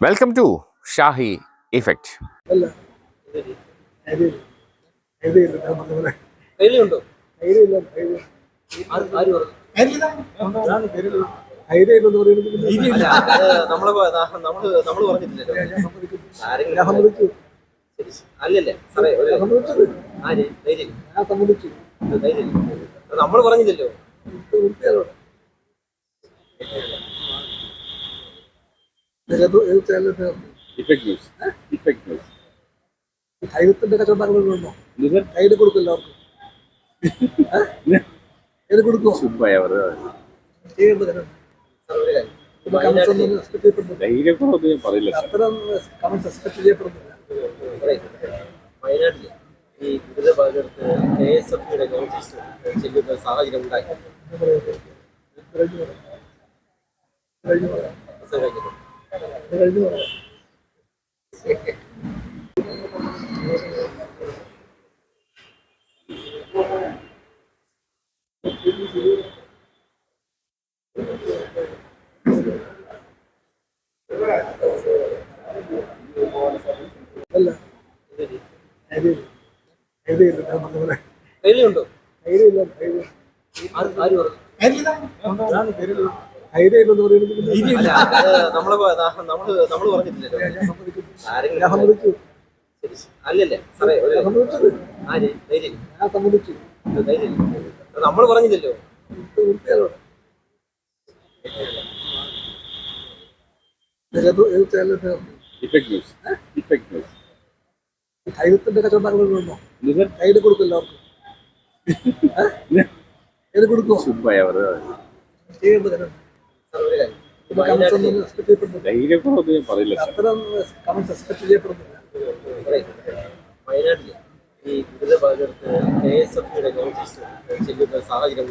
Welcome to Shahi effect അല്ല. Idea idea ഇല്ല ഞാൻ പറഞ്ഞ പോലെ. ധൈര്യമുണ്ടോ? ഐഡിയ ഇല്ല ഐഡിയ ആര് ആര് പറഞ്ഞു? ഐഡിയ ഇല്ലെന്ന് പറയുന്നത് പിന്നെ അല്ല അത് നമ്മൾ പ- ന- നമ്മൾ നമ്മൾ പറഞ്ഞിട്ടില്ലല്ലോ. ഞാൻ സമ്മതിക്കുന്നു ആരെങ്കിലും ഞാൻ സമ്മതിച്ചു. ശരി, ശരി. അല്ലല്ലേ? സാറേ ഒരു ഞാൻ സമ്മതിച്ചത്. ആര്? ധൈര്യം. ഞാൻ സമ്മതിച്ചു. ഇത് ധൈര്യം. അത് നമ്മൾ പറഞ്ഞില്ലല്ലോ. ഇഫക്ട് ന്യൂസ് ഇഫക്ട് ന്യൂസ് ധൈര്യത്തിന്റെ കച്ചവടങ്ങളുണ്ടോ കയ്യിൽ കൊടുക്കില്ല അവർക്ക്. കയ്യിൽ കൊടുക്കുമോ വയനാട്ടിൽ ഈ ദുരിത ബാധിതർക്ക് കെ എസ് എഫ് യുടെ നോട്ടീസ് ചെല്ലുന്ന സാഹചര്യം ഉണ്ടായി. കഴിഞ്ഞു അല്ല ഐഡിയ ഇല്ല ഐഡിയ ആര് ആര് പറഞ്ഞു? ഐഡിയ ഇല്ലെന്ന് പറയുന്നത് നമ്മൾ നമ്മൾ നമ്മൾ പറഞ്ഞിട്ടില്ലല്ലോ. ഞാൻ സമ്മതിച്ചു. അല്ലല്ലേ സാറേ ആര്? ധൈര്യം. ഞാൻ സമ്മതിച്ചു. ധൈര്യം. അത് നമ്മൾ പറഞ്ഞില്ലല്ലോ. ധൈര്യത്തിന്റെ കച്ചവടങ്ങളുണ്ടോ കയ്യിൽ കൊടുക്കില്ല അവർക്ക്. കൊടുക്കുമോ ചുമ്മാ ധൈര്യക്കുറവൊന്നും ഞാൻ പറയില്ല. വയനാട്ടിൽ ഈ ദുരിത ബാധിതർക്ക് കെ എസ് എഫ് യുടെ നോട്ടീസ് ചെല്ലുന്ന സാഹചര്യം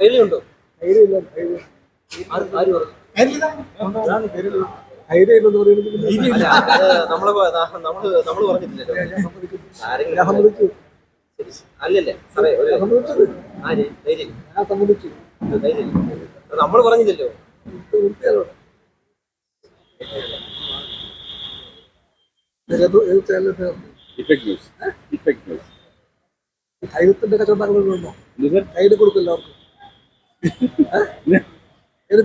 ധൈര്യമുണ്ടോ? ആര് ആര് പറഞ്ഞു? ഐഡിയ ഇല്ലെന്ന് പറയുന്നത് അത് നമ്മൾ നമ്മൾ നമ്മൾ പറഞ്ഞിട്ടില്ലല്ലോ. അല്ലല്ലേ സാറേ ധൈര്യം. ധൈര്യം. അത് പറഞ്ഞില്ലല്ലോ. ധൈര്യത്തിന്റെ കച്ചവടങ്ങളുണ്ടോ കയ്യിൽ കൊടുക്കില്ല അവർക്ക് കയ്യിൽ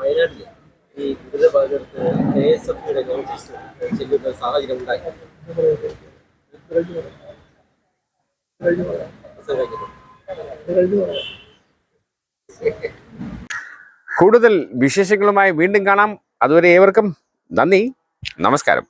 വയനാട്ടിൽ ഈ ദുരിത ബാധിതർക്ക് കെ എസ് എഫ് യുടെ നോട്ടീസ് ചെല്ലുന്ന സാഹചര്യം ഉണ്ടായി. കൂടുതൽ വിശേഷങ്ങളുമായി വീണ്ടും കാണാം. അതുവരെ ഏവർക്കും നന്ദി. നമസ്കാരം.